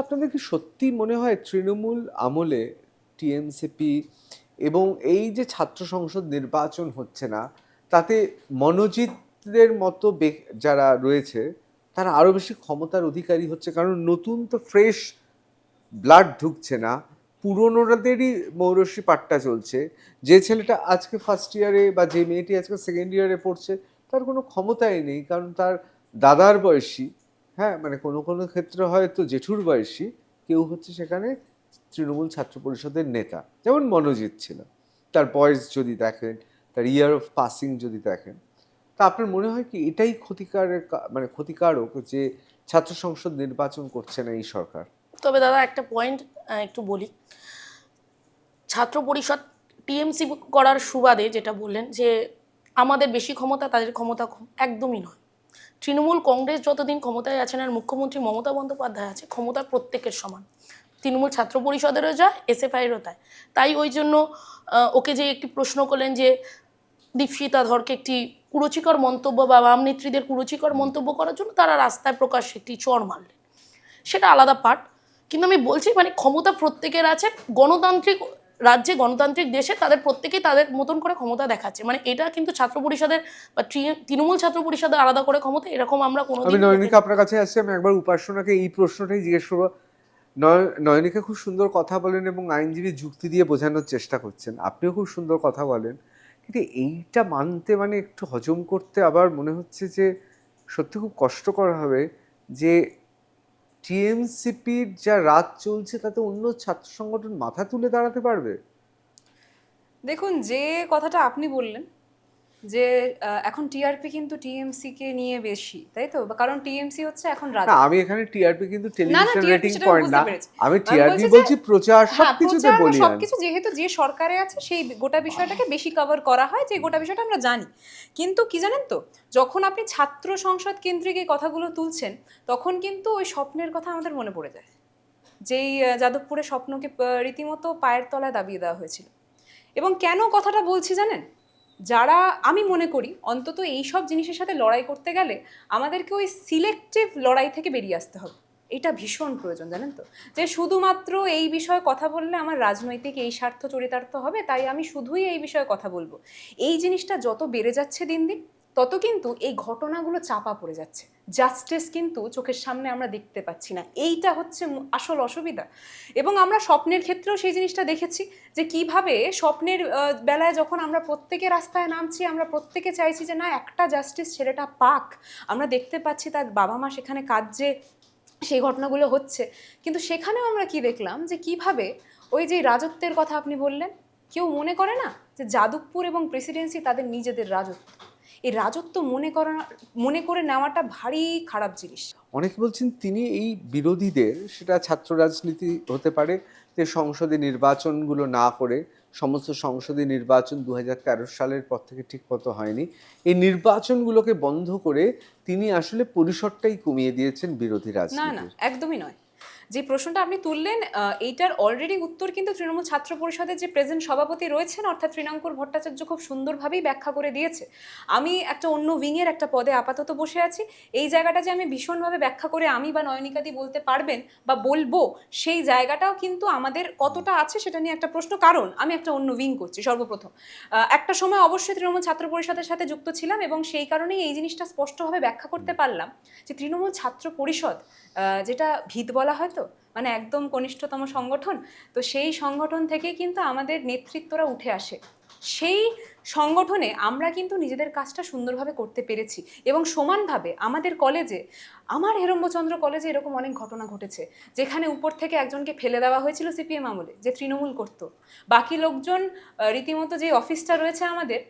আপনাদের কি সত্যি মনে হয় তৃণমূল আমলে টিএমসিপি এবং এই যে ছাত্র সংসদ নির্বাচন হচ্ছে না, তাতে মনোজিতদের মতো যারা রয়েছে, তারা আরও বেশি ক্ষমতার অধিকারী হচ্ছে? কারণ নতুন তো ফ্রেশ ব্লাড ঢুকছে না পুরনোদেরই মৌরসী পাট্টা চলছে। যে ছেলেটা আজকে ফার্স্ট ইয়ারে বা যে মেয়েটি আজকে সেকেন্ড ইয়ারে পড়ছে, তার কোনো ক্ষমতাই নেই, কারণ তার দাদার বয়সী হ্যাঁ মানে কোনো কোনো ক্ষেত্রে হয়তো জেঠুর বয়সী কেউ হচ্ছে সেখানে তৃণমূল ছাত্র পরিষদের নেতা। যেমন মনোজিৎ ছিল। তার বয়স যদি দেখেন, তার ইয়ার অফ পাসিং যদি দেখেন, তা আপনার মনে হয় কি এটাই ক্ষতিকারের মানে ক্ষতিকারক যে ছাত্র সংসদ নির্বাচন করছে না এই সরকার? তবে দাদা একটা পয়েন্ট একটু বলি। ছাত্র পরিষদ টিএমসি করার সুবাদে যেটা বললেন যে আমাদের বেশি ক্ষমতা তাদের ক্ষমতা একদমই নয়। তৃণমূল কংগ্রেস যতদিন ক্ষমতায় আছেন আর মুখ্যমন্ত্রী মমতা বন্দ্যোপাধ্যায় আছে, ক্ষমতা প্রত্যেকের সমান। তৃণমূল ছাত্র পরিষদেরও যায়, এসএফআইয়েরও তাই তাই ওই জন্য ওকে যে একটি প্রশ্ন করলেন যে দীপশিতা ধরকে একটি কুরুচিকর মন্তব্য বা বাম নেত্রীদের কুরুচিকর মন্তব্য করার জন্য তারা রাস্তায় প্রকাশ্যে একটি চর মারলেন। সেটা আলাদা পার্ট কিন্তু আমি বলছি মানে ক্ষমতা প্রত্যেকের আছে, গণতান্ত্রিক রাজ্যে গণতান্ত্রিক দেশে তাদের প্রত্যেকেই তাদের মতন করে ক্ষমতা দেখাচ্ছে। মানে এটা কিন্তু ছাত্র পরিষদের বা তৃণমূল ছাত্র পরিষদের আলাদা করে ক্ষমতা এরকম আমরা কোনো আমি নয়নিকা আপনার কাছে আসছি আমি একবার উপাসনাকে এই প্রশ্নটাই জিজ্ঞেস করব। নয়- নয়নিকা খুব সুন্দর কথা বলেন এবং আইনজীবী যুক্তি দিয়ে বোঝানোর চেষ্টা করছেন। আপনিও খুব সুন্দর কথা বলেন। কিন্তু এইটা মানতে মানে একটু হজম করতে আবার মনে হচ্ছে যে সত্যি খুব কষ্টকর হবে যে টিএমসিপির যা রাত চলছে, তাতে অন্য ছাত্র সংগঠন মাথা তুলে দাঁড়াতে পারবে? দেখুন, যে কথাটা আপনি বললেন যে এখন টিআরপি কিন্তু টিএমসি কে নিয়ে বেশি তাই তো? কারণ টিএমসি হচ্ছে এখন রাজা। আমি এখানে টিআরপি কিন্তু টেলিভিশন রেটিং পয়েন্ট না। আমি টিআরপি বলছি প্রচার হ্যাঁ সবকিছুতে বলি আমি। সবকিছু যেহেতু যে সরকারে আছে সেই গোটা বিষয়টাকে বেশি কভার করা হয় যে গোটা বিষয়টা আমরা জানি। কিন্তু কি জানেন তো? যখন আপনি ছাত্র সংসদ কেন্দ্রিক এই কথাগুলো তুলছেন তখন কিন্তু ওই স্বপ্নের কথা আমাদের মনে পড়ে যায়। যেই আহ, যাদবপুরের স্বপ্নকে রীতিমতো পায়ের তলায় দাবিয়ে দেওয়া হয়েছিল। এবং কেন কথাটা বলছি জানেন? যারা আমি মনে করি অন্তত এই সব জিনিসের সাথে লড়াই করতে গেলে আমাদেরকে ওই সিলেক্টিভ লড়াই থেকে বেরিয়ে আসতে হবে। এটা ভীষণ প্রয়োজন, জানেন তো? যে শুধুমাত্র এই বিষয়ে কথা বললে আমার রাজনৈতিক এই স্বার্থ চরিতার্থ হবে, তাই আমি শুধুই এই বিষয়ে কথা বলব। এই জিনিসটা যত বেড়ে যাচ্ছে দিন দিন তত কিন্তু এই ঘটনাগুলো চাপা পড়ে যাচ্ছে। জাস্টিস কিন্তু চোখের সামনে আমরা দেখতে পাচ্ছি না। এইটা হচ্ছে আসল অসুবিধা। এবং আমরা স্বপ্নের ক্ষেত্রেও সেই জিনিসটা দেখেছি যে কীভাবে স্বপ্নের বেলায় যখন আমরা প্রত্যেকে রাস্তায় নামছি, আমরা প্রত্যেকে চাইছি যে না, একটা জাস্টিস ছেলেটা পাক। আমরা দেখতে পাচ্ছি তার বাবা মা সেখানে কাজ যে সেই ঘটনাগুলো হচ্ছে। কিন্তু সেখানেও আমরা কি দেখলাম যে কীভাবে ওই যে রাজত্বের কথা আপনি বললেন, কেউ মনে করে না যে যাদবপুর এবং প্রেসিডেন্সি তাদের নিজেদের রাজত্ব। এই রাজত্ব মনে করা মনে করে নেওয়াটা ভারী খারাপ জিনিস। অনেকে বলছেন তিনি এই বিরোধীদের সেটা ছাত্র রাজনীতি হতে পারে যে সংসদে নির্বাচনগুলো না করে সমস্ত সংসদীয় নির্বাচন দু হাজার তেরো সালের পর থেকে ঠিক মতো হয়নি এই নির্বাচনগুলোকে বন্ধ করে তিনি আসলে পরিসরটাই কমিয়ে দিয়েছেন বিরোধী রাজনীতি না না একদমই নয়। যে প্রশ্নটা আপনি তুললেন এইটার অলরেডি উত্তর কিন্তু তৃণমূল ছাত্র পরিষদের যে প্রেজেন্ট সভাপতি রয়েছেন, অর্থাৎ তৃণাঙ্কুর ভট্টাচার্য খুব সুন্দরভাবেই ব্যাখ্যা করে দিয়েছে। আমি একটা অন্য উইংয়ের একটা পদে আপাতত বসে আছি। এই জায়গাটা যে আমি ভীষণভাবে ব্যাখ্যা করে আমি বা নয়নিকাদি বলতে পারবেন বা বলব, সেই জায়গাটাও কিন্তু আমাদের কতটা আছে সেটা নিয়ে একটা প্রশ্ন। কারণ আমি একটা অন্য উইং করছি সর্বপ্রথম। একটা সময় অবশ্যই তৃণমূল ছাত্র পরিষদের সাথে যুক্ত ছিলাম এবং সেই কারণেই এই জিনিসটা স্পষ্টভাবে ব্যাখ্যা করতে পারলাম যে তৃণমূল ছাত্র পরিষদ যেটা ভিত বলা হয় তো? মানে একদম কনিষ্ঠতম সংগঠন। তো সেই সংগঠন থেকে কিন্তু আমাদের নেতৃত্বরা উঠে আসে। সেই সংগঠনে আমরা কিন্তু নিজেদের কাজটা সুন্দরভাবে করতে পেরেছি এবং সমানভাবে আমাদের কলেজে আমার হেরম্বচন্দ্র কলেজে এরকম অনেক ঘটনা ঘটেছে যেখানে উপর থেকে একজনকে ফেলে দেওয়া হয়েছিল সিপিএম আমলে যে তৃণমূল করতো। বাকি লোকজন রীতিমতো যে অফিসটা রয়েছে আমাদের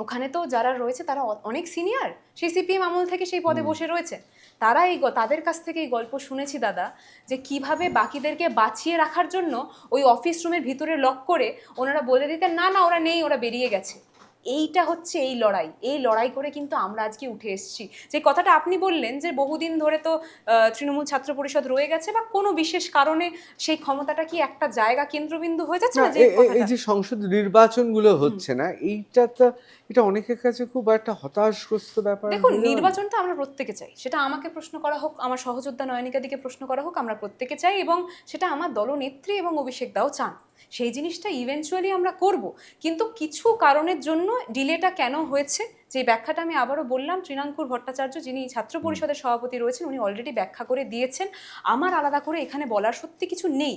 ওখানে তো যারা রয়েছে তারা অনেক সিনিয়র সেই সিপিএম আমল থেকে সেই পদে বসে রয়েছে। তারা এই তাদের কাছ থেকে এই গল্প শুনেছি দাদা, যে কীভাবে বাকিদেরকে বাঁচিয়ে রাখার জন্য ওই অফিস রুমের ভিতরে লক করে ওনারা বলে দিতেন, না না, ওরা নেই, ওরা বেরিয়ে গেছে। এইটা হচ্ছে এই লড়াই। এই লড়াই করে কিন্তু আমরা আজকে উঠে এসেছি। যে কথাটা আপনি বললেন যে বহুদিন ধরে তো আহ, তৃণমূল ছাত্র পরিষদ রয়ে গেছে বা কোনো বিশেষ কারণে সেই ক্ষমতাটা কি একটা জায়গা কেন্দ্রবিন্দু হয়ে যাচ্ছে না, এই যে সংসদ নির্বাচনগুলো হচ্ছে না এইটা তো এটা অনেকের কাছে খুব একটা হতাশগ্রস্ত ব্যাপার দেখুন হয়ে যাবে না? নির্বাচনটা আমরা প্রত্যেকে চাই। সেটা আমাকে প্রশ্ন করা হোক আমার সহযোদ্ধা নয়নিকা দিকে প্রশ্ন করা হোক আমরা প্রত্যেকে চাই এবং সেটা আমার দলনেত্রী এবং অভিষেক দাও চান। সেই জিনিসটা ইভেনচুয়ালি আমরা করব। কিন্তু কিছু কারণের জন্য ডিলেটা কেন হয়েছে? যে ব্যাখ্যাটা আমি আবারও বললাম তৃণাঙ্কুর ভট্টাচার্য যিনি ছাত্র পরিষদের সভাপতি রয়েছেন উনি অলরেডি ব্যাখ্যা করে দিয়েছেন। আমার আলাদা করে এখানে বলার সত্যি কিছু নেই।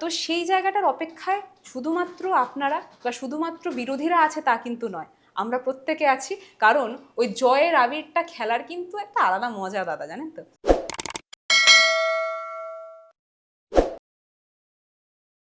তো সেই জায়গাটার অপেক্ষায় শুধুমাত্র আপনারা বা শুধুমাত্র বিরোধীরা আছে তা কিন্তু নয়। আমরা প্রত্যেকে আছি। কারণ ওই জয়ের আবিরটা খেলার কিন্তু একটা আলাদা মজা দাদা জানেন তো?